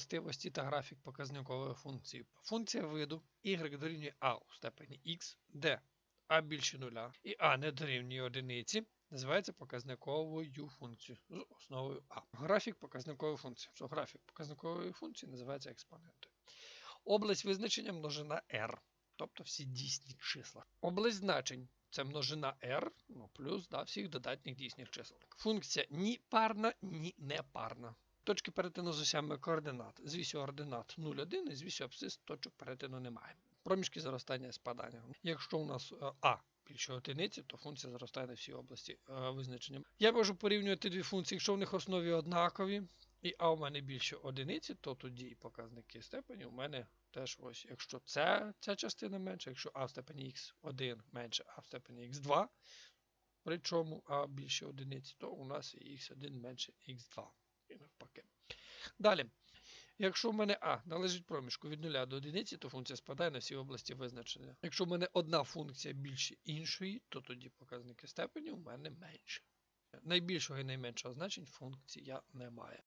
властивості та графік показникової функції. Функція виду y дорівнює a у степені x, де a більше нуля і a не дорівнює одиниці, називається показниковою функцією з основою a. Графік показникової функції. Що графік показникової функції називається експонентою. Область визначення множина r, тобто всі дійсні числа. Область значень це множина r, ну, плюс да, всіх додатніх дійсних чисел. Функція ні парна, ні непарна. Точки перетину з осями координат. З вісю ординат 0,1 і з вісю абсцис точок перетину немає. Проміжки зростання і спадання. Якщо у нас е, А більше одиниці, то функція зростає на всій області е, визначення. Я можу порівнювати дві функції, якщо в них основі однакові, і А у мене більше одиниці, то тоді і показники степені у мене теж ось. Якщо це, ця частина менша, якщо А в степені х1 менше А в степені х2, причому А більше одиниці, то у нас і х1 менше х2. І навпаки. Далі. Якщо в мене А належить проміжку від 0 до 1, то функція спадає на всі області визначення. Якщо в мене одна функція більше іншої, то тоді показники степені у мене менше. Найбільшого і найменшого значень функція немає.